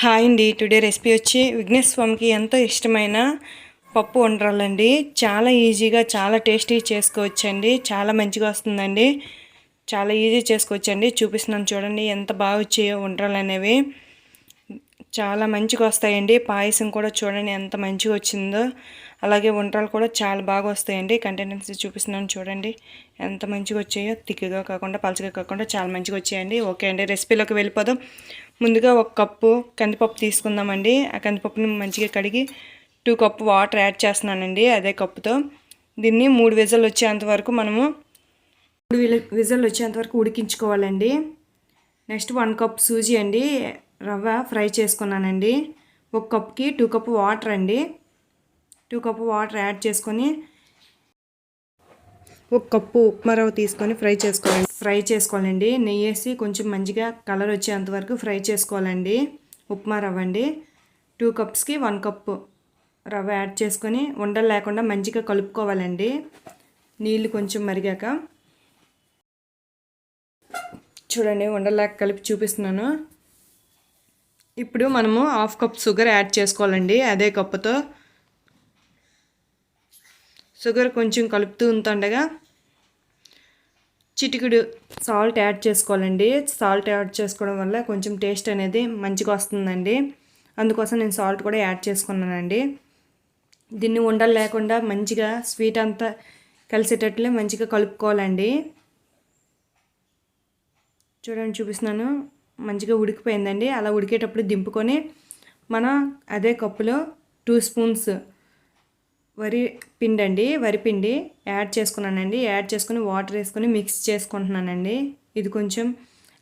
Hi అండి. Today recipe వచ్చి విఘ్నేశ్ స్వామికి ఎంతో ఇష్టమైన పప్పు వండరాలండి. చాలా ఈజీగా చాలా టేస్టీ చేసుకోవచ్చండి. చాలా మంచిగా వస్తుందండి. చాలా ఈజీ చేసుకోవచ్చండి. చూపిస్తున్నాను చూడండి ఎంత బాగా వచ్చాయో వండరాలు అనేవి చాలా మంచిగా వస్తాయండి. పాయసం కూడా చూడండి ఎంత మంచిగా వచ్చిందో. అలాగే వంటలు కూడా చాలా బాగా వస్తాయండి. కంటెంటెన్సీ చూపిస్తున్నాను చూడండి. ఎంత మంచిగా వచ్చాయో తిక్కుగా కాకుండా పలచగా కాకుండా చాలా మంచిగా వచ్చాయండి. ఓకే అండి రెసిపీలోకి వెళ్ళిపోదాం. ముందుగా ఒక కప్పు కందిపప్పు తీసుకుందామండి. ఆ కందిపప్పుని మంచిగా కడిగి టూ కప్పు వాటర్ యాడ్ చేస్తున్నానండి అదే కప్పుతో. దీన్ని మూడు విజల్ వచ్చేంత వరకు మనము మూడు విజల్ వచ్చేంత వరకు ఉడికించుకోవాలండి. నెక్స్ట్ వన్ కప్ సూజీ అండి. రవ్వ ఫ్రై చేసుకున్నానండి. ఒక కప్కి టూ కప్ వాటర్ అండి. టూ కప్పు వాటర్ యాడ్ చేసుకొని ఒక కప్పు ఉప్మా రవ్వ తీసుకొని ఫ్రై చేసుకోవాలండి. ఫ్రై చేసుకోవాలండి. నెయ్యి వేసి కొంచెం మంచిగా కలర్ వచ్చేంత వరకు ఫ్రై చేసుకోవాలండి. ఉప్మా రవ్వ అండి. టూ కప్స్కి వన్ కప్పు రవ్వ యాడ్ చేసుకొని ఉండలు లేకుండా మంచిగా కలుపుకోవాలండి. నీళ్ళు కొంచెం మరిగాక చూడండి ఉండలేక కలిపి చూపిస్తున్నాను. ఇప్పుడు మనము హాఫ్ కప్ షుగర్ యాడ్ చేసుకోవాలండి. అదే కప్పుతో షుగర్ కొంచెం కలుపుతూ ఉంటుండగా చిటికుడు సాల్ట్ యాడ్ చేసుకోవాలండి. సాల్ట్ యాడ్ చేసుకోవడం వల్ల కొంచెం టేస్ట్ అనేది మంచిగా వస్తుందండి. అందుకోసం నేను సాల్ట్ కూడా యాడ్ చేసుకున్నానండి. దీన్ని ఉండలు లేకుండా మంచిగా స్వీట్ అంతా కలిసేటట్లు మంచిగా కలుపుకోవాలండి. చూడండి చూపిస్తున్నాను. మంచిగా ఉడికిపోయిందండి. అలా ఉడికేటప్పుడు దింపుకొని మనం అదే కప్పులో టూ స్పూన్స్ వరి పిండి అండి వరి పిండి యాడ్ చేసుకున్నానండి. యాడ్ చేసుకుని వాటర్ వేసుకొని మిక్స్ చేసుకుంటున్నానండి. ఇది కొంచెం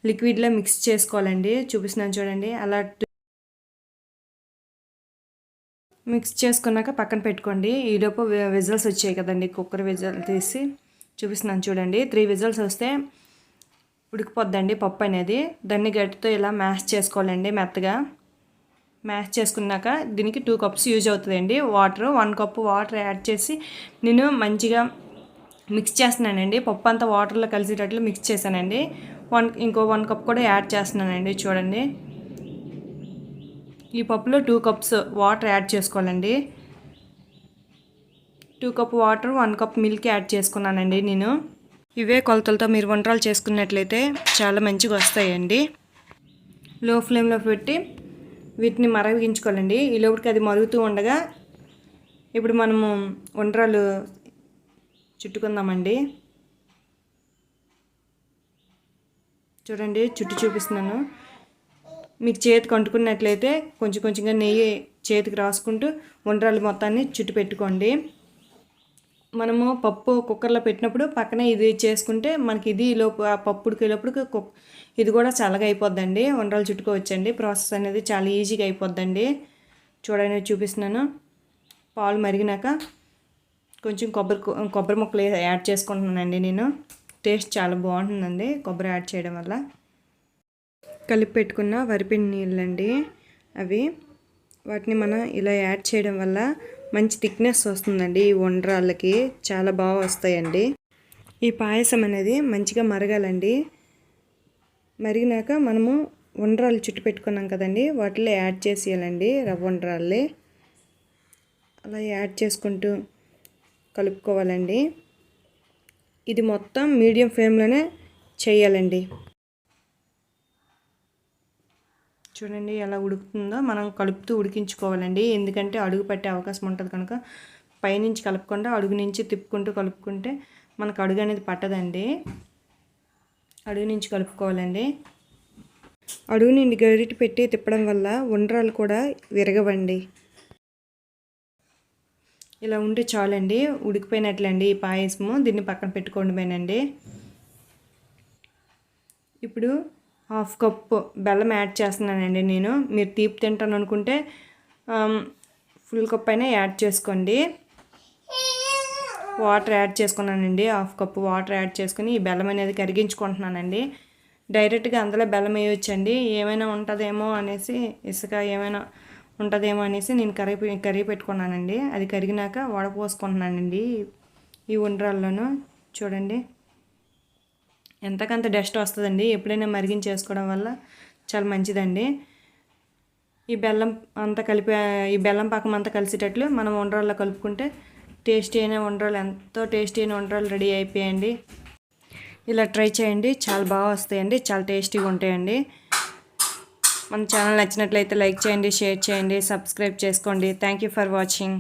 లిక్విడ్లో మిక్స్ చేసుకోవాలండి. చూపిస్తున్నాను చూడండి. అలా మిక్స్ చేసుకున్నాక పక్కన పెట్టుకోండి. ఈలోపు విజల్స్ వచ్చాయి కదండి. కుక్కర్ విజల్ తీసి చూపిస్తున్నాను చూడండి. త్రీ విజల్స్ వస్తే ఉడికిపోద్దండి పప్పు అనేది. దాన్ని గట్టితో ఇలా మ్యాష్ చేసుకోవాలండి మెత్తగా. మ్యాష్ చేసుకున్నాక దీనికి టూ కప్స్ యూజ్ అవుతుందండి. Water one cup water add చేసి నేను మంచిగా మిక్స్ చేస్తున్నానండి. పప్పు అంతా వాటర్లో కలిసేటట్లు మిక్స్ చేశానండి. వన్ ఇంకో వన్ కప్ కూడా యాడ్ చేస్తున్నానండి. చూడండి. ఈ పప్పులో టూ కప్స్ వాటర్ యాడ్ చేసుకోవాలండి. Two cup water one cup milk add చేసుకున్నానండి నేను. ఇవే కొలతలతో మీరు వంటలు చేసుకున్నట్లయితే చాలా మంచిగా వస్తాయండి. లో ఫ్లేమ్లో పెట్టి వీటిని మరగించుకోవాలండి ఈ లోపలికి అది మరుగుతూ ఉండగా ఇప్పుడు మనము వంటరాలు చుట్టుకుందామండి. చూడండి చుట్టు చూపిస్తున్నాను. మీకు చేతి అంటుకున్నట్లయితే కొంచెం కొంచెంగా నెయ్యి చేతికి రాసుకుంటూ ఉండ్రాలు మొత్తాన్ని చుట్టు పెట్టుకోండి మనము పప్పు కుక్కర్లో పెట్టినప్పుడు పక్కనే ఇది చేసుకుంటే మనకి ఇది లోపు ఆ పప్పు ఉడికేటప్పుడు ఇది కూడా చల్లగా అయిపోద్దండి. వంటలు చుట్టుకోవచ్చండి. ప్రాసెస్ అనేది చాలా ఈజీగా అయిపోద్దండి. చూడండి చూపిస్తున్నాను. పాలు మరిగినాక కొంచెం కొబ్బరి కొబ్బరి ముక్కలు యాడ్ చేసుకుంటున్నానండి నేను. టేస్ట్ చాలా బాగుంటుందండి కొబ్బరి యాడ్ చేయడం వల్ల. కలిపి పెట్టుకున్న వరిపిండి నీళ్ళండి అవి. వాటిని మనం ఇలా యాడ్ చేయడం వల్ల మంచి థిక్నెస్ వస్తుందండి ఈ వండ్రాళ్ళకి చాలా బాగా వస్తాయండి. ఈ పాయసం అనేది మంచిగా మరగాలండి. మరిగినాక మనము వండ్రాలు చుట్టు పెట్టుకున్నాం కదండి వాటిలో యాడ్ చేసేయాలండి రవ్వ వండ్రాళ్ళే అలా యాడ్ చేసుకుంటూ కలుపుకోవాలండి. ఇది మొత్తం మీడియం ఫ్లేమ్లోనే చేయాలండి. చూడండి ఎలా ఉడుకుతుందో మనం కలుపుతూ ఉడికించుకోవాలండి. ఎందుకంటే అడుగు పట్టే అవకాశం ఉంటుంది కనుక పైనుంచి కలపకుండా అడుగు నుంచి తిప్పుకుంటూ కలుపుకుంటే మనకు అడుగు అనేది పట్టదండి. అడుగు నుంచి కలుపుకోవాలండి. అడుగు నుండి గరిటి పెట్టి తిప్పడం వల్ల ఉండ్రాలు కూడా విరగవండి. ఇలా ఉంటే చాలండి. ఉడికిపోయినట్లండి ఈ పాయసము. దీన్ని పక్కన పెట్టుకోవడమేనండి ఇప్పుడు హాఫ్ కప్ బెల్లం యాడ్ చేస్తున్నానండి నేను. మీరు తీపి తింటాను అనుకుంటే ఫుల్ కప్ అయినా యాడ్ చేసుకోండి. వాటర్ యాడ్ చేసుకున్నానండి. హాఫ్ కప్ వాటర్ యాడ్ చేసుకుని ఈ బెల్లం అనేది కరిగించుకుంటున్నానండి. డైరెక్ట్గా అందులో బెల్లం వేయొచ్చండి. ఏమైనా ఉంటుందేమో అనేసి ఇసుక ఏమైనా ఉంటుందేమో అనేసి నేను కరిగి కరిగి పెట్టుకున్నానండి. అది కరిగినాక వడపోసుకుంటున్నానండి ఈ ఉండ్రాల్లోనూ. చూడండి. ఎంతకంత డస్ట్ వస్తుందండి ఎప్పుడైనా మరిగించేసుకోవడం వల్ల చాలా మంచిదండి. ఈ బెల్లం అంతా కలిపి ఈ బెల్లం పాకం అంతా కలిసేటట్లు మనం ఉండ్రాల్లో కలుపుకుంటే టేస్టీ అయిన వండరాలు ఎంతో టేస్టీ అయిన వండరాలు రెడీ అయిపోయాయండి. ఇలా ట్రై చేయండి చాలా బాగా వస్తాయండి చాలా టేస్టీగా ఉంటాయండి. మన ఛానల్ నచ్చినట్లయితే లైక్ చేయండి షేర్ చేయండి సబ్స్క్రైబ్ చేసుకోండి. Thank you for watching